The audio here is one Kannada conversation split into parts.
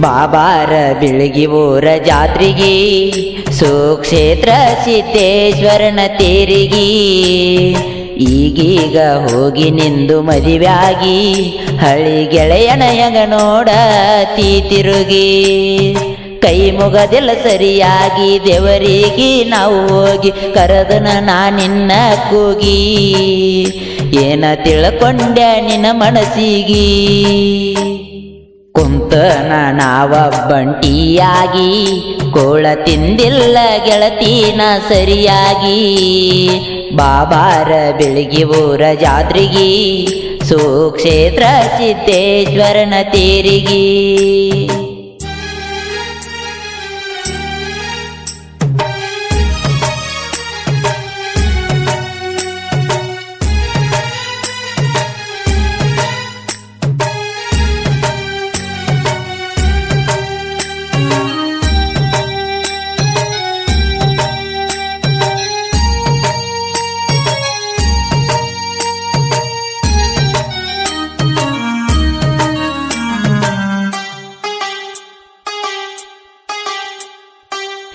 ಬಾಬಾರ ಬಿಳಗಿ ಊರ ಜಾತ್ರೆಗಿ, ಸುಕ್ಷೇತ್ರ ಸಿದ್ದೇಶ್ವರನ ತೇರಿಗಿ. ಈಗೀಗ ಹೋಗಿ ನಿಂದು ಮದುವೆಯಾಗಿ, ಹಳಿ ಗೆಳೆಯನ ಯಗ ನೋಡ ತಿರುಗಿ. ಕೈ ಮುಗದೆಲ್ಲ ಸರಿಯಾಗಿ ದೇವರಿಗೆ ನಾವು ಹೋಗಿ, ಕರೆದನ ನಾ ನಿನ್ನ ಕೂಗಿ. ಏನ ತಿಳ್ಕೊಂಡೆ ನಿನ್ನ ಮನಸ್ಸಿಗಿ. ಕುಂತನ ನಾವ ಬಂಟಿಯಾಗಿ ಕೋಳ ತಿಂದಿಲ್ಲ ಗೆಳತಿನ ಸರಿಯಾಗಿ. ಬಾಬಾರ ಬೆಳಗಿ ಊರ ಜಾತ್ರಿಗಿ ಸುಕ್ಷೇತ್ರ ಸಿದ್ದೇಶ್ವರನ ತೇರಿಗಿ.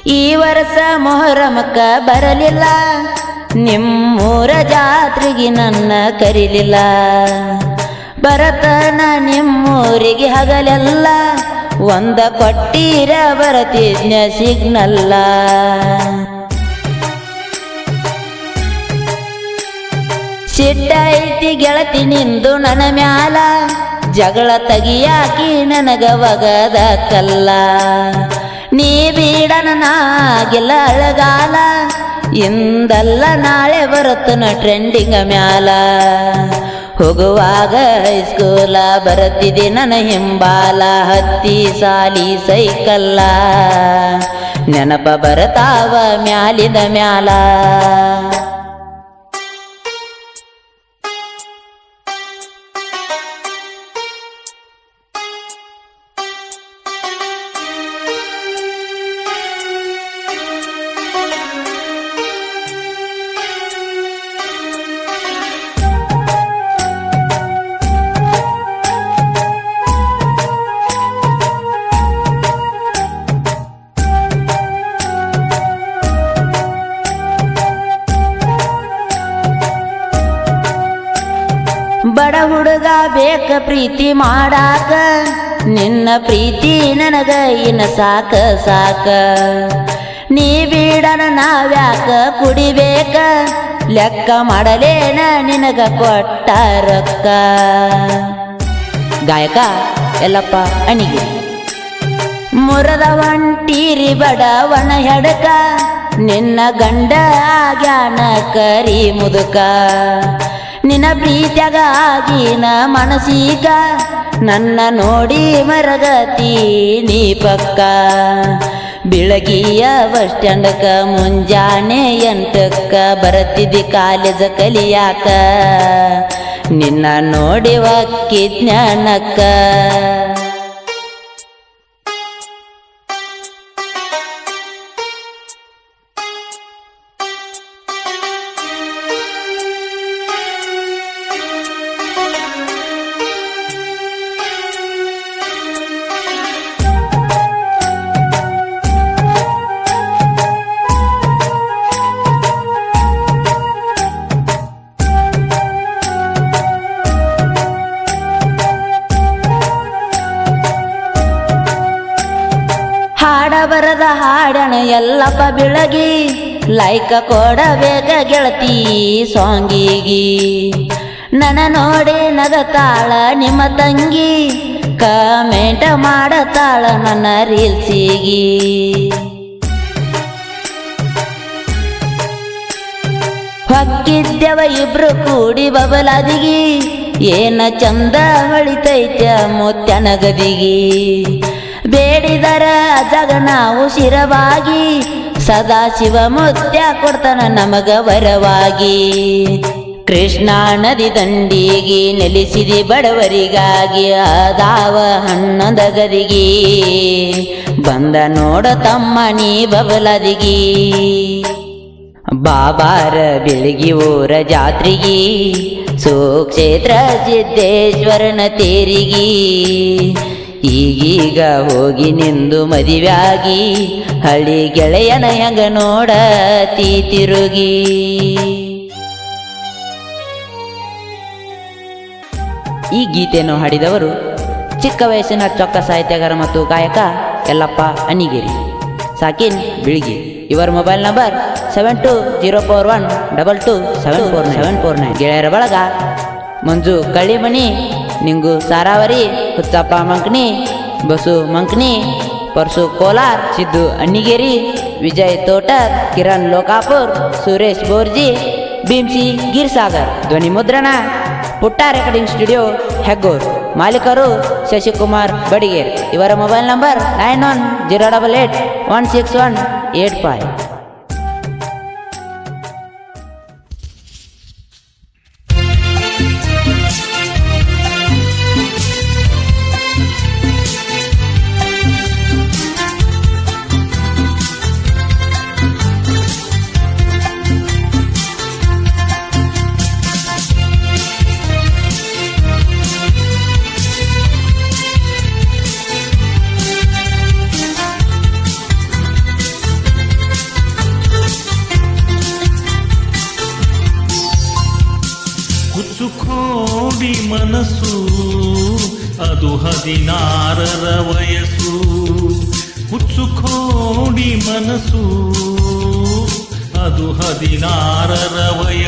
ಈ ವರ್ಷ ಮೊಹರಮಕ್ಕ ಬರಲಿಲ್ಲ. ನಿಮ್ಮೂರ ಜಾತ್ರೆಗೆ ನನ್ನ ಕರೀಲಿಲ್ಲ. ಬರತನ ನಿಮ್ಮೂರಿಗೆ ಹಗಲೆಲ್ಲ, ಒಂದ ಕೊಟ್ಟೀರ ಬರತಿದ್ನ ಸಿಗ್ನಲ್ಲ. ಸಿಟ್ಟೈತಿ ಗೆಳತಿ ನಿಂದು ನನ್ನ ಮ್ಯಾಲ, ಜಗಳ ತೆಗಿಯಾಕಿ ನನಗ ಒಗದ ನೀ ಬೀಡನ ನಾಗಿಲ್ಲ ಅಳಗಾಲ. ಇಂದಲ್ಲ ನಾಳೆ ಬರುತ್ತನ ಟ್ರೆಂಡಿಂಗ ಮ್ಯಾಲ. ಹೋಗುವಾಗ ಸ್ಕೂಲ ಬರುತ್ತಿದೆ ನನ್ನ ಹಿಂಬಾಲ. ಹತ್ತಿ ಸಾಲಿ ಸೈಕಲ್ಲ. ನೆನಪ ಬರತಾವ ಮ್ಯಾಲಿದ ಮ್ಯಾಲ. ಬಡ ಹುಡುಗ ಬೇಕ ಪ್ರೀತಿ ಮಾಡಾಕ. ನಿನ್ನ ಪ್ರೀತಿ ನನಗ ಇನ್ನ ಸಾಕ ಸಾಕ. ನೀ ಬೀಡನ ನಾವ್ಯಾಕ ಕುಡಿಬೇಕ? ಲೆಕ್ಕ ಮಾಡಲೇನ ನಿನಗ ಕೊಟ್ಟ ರೊಕ್ಕ? ಗಾಯಕ ಎಲ್ಲಪ್ಪ ಅಣಿಗೆ. ಮುರದ ಒಂಟೀರಿ ಬಡವನ ಹೆಡಕ. ನಿನ್ನ ಗಂಡ ಆಗ್ಯಾನ ಕರಿ ಮುದುಕ. ನಿನ್ನ ಪ್ರೀತಿಯಾಗಿ ನ ಮನಸೀಗ ನನ್ನ ನೋಡಿ ಮರಗತಿ ನೀ ಪಕ್ಕ. ಬೆಳಗಿಯ ಬಸ್ ಸ್ಟ್ಯಾಂಡಕ್ಕ ಮುಂಜಾನೆ ಎಂಟಕ್ಕ ಬರತಿದ್ದಿ ಕಾಲೇಜ ಕಲಿಯಾಕ. ನಿನ್ನ ನೋಡಿ ಜ್ಞಾನಕ್ಕ. ಹಾಡ ಬರದ ಹಾಡಣ ಎಲ್ಲಪ್ಪ ಬಿಳಗಿ. ಲೈಕ ಕೊಡಬೇಕ ಗೆಳತಿ ಸಾಂಗಿಗಿ. ನನ ನೋಡಿ ನಗತಾಳ ನಿಮ್ಮ ತಂಗಿ. ಕಮೆಂಟ್ ಮಾಡತಾಳ ನನ್ನ ರೀಲ್ಸಿಗಿ. ಹೊಕ್ಕಿದ್ದೆವ ಇಬ್ರು ಕೂಡಿ ಬಬಲಾದಿಗಿ. ಏನ ಚಂದ ಹೊಳಿತೈತ ಮುತ್ಯನ ಗದಿಗಿ ಬೇಡಿದರ ಜಗ ಉಸಿರವಾಗಿ ಸದಾ ಶಿವ ಮುತ್ಯ ಕೊಡ್ತಾನ ನಮಗ ವರವಾಗಿ. ಕೃಷ್ಣ ನದಿ ದಂಡಿಗೆ ನೆಲೆಸಿದಿ ಬಡವರಿಗಾಗಿ ಅದಾವ ಹಣ್ಣದ ಗದಿಗಿ ಬಂದ ನೋಡ ತಮ್ಮ ನೀ ಬಬಲದಿಗಿ. ಬಾಬಾರ ಬೆಳಗಿ ಊರ ಜಾತ್ರೆಗಿ, ಸುಕ್ಷೇತ್ರ ಸಿದ್ದೇಶ್ವರನ ತೇರಿಗಿ. ಈಗೀಗ ಹೋಗಿ ನಿಂದು ಮದುವೆಯಾಗಿ ಹಳ್ಳಿ ಗೆಳೆಯನ ಹೆಂಗ ನೋಡ ತೀ ತಿರುಗಿ. ಈ ಗೀತೆಯನ್ನು ಹಾಡಿದವರು ಚಿಕ್ಕ ವಯಸ್ಸಿನ ಚೊಕ್ಕ ಸಾಹಿತ್ಯಗಾರ ಮತ್ತು ಗಾಯಕ ಯಲ್ಲಪ್ಪ ಅನಿಗಿರಿ. ಸಾಕಿನ್ ಬಿಳಿಗಿ. ಇವರ mobile number seven two zero four one double two seven four seven four nine. ಗೆಳೆಯರ ಬಳಗ ಮಂಜು ಕಳ್ಳಿಮಣಿ ನಿಂಗು ಸಾರಾವರಿ ಹುತ್ತಪ್ಪ ಮಂಕ್ನಿ ಬಸು ಮಂಕ್ನಿ ಪರಸು ಕೋಲಾರ್ ಸಿದ್ದು ಅಣ್ಣಿಗೇರಿ ವಿಜಯ್ ತೋಟರ್ ಕಿರಣ್ ಲೋಕಾಪುರ್ ಸುರೇಶ್ ಬೋರ್ಜಿ ಭೀಮ್ಸಿ ಗಿರ್ಸಾಗರ್ ಧ್ವನಿ ಮುದ್ರಣ ಪುಟ್ಟ ರೆಕಾರ್ಡಿಂಗ್ ಸ್ಟುಡಿಯೋ ಹೆಗ್ಗೂರ್ ಮಾಲೀಕರು ಶಶಿಕುಮಾರ್ ಬಡಿಗೇರ್ ಇವರ mobile number nine one zero double eight one six one eight five ಹುಚ್ಚುಕೋಡಿ ಮನಸ್ಸು ಅದು ಹದಿನಾರರ ವಯಸ್ಸು ಹುಚ್ಚುಕೋಡಿ ಮನಸ್ಸು ಅದು ಹದಿನಾರರ ವಯಸ್ಸು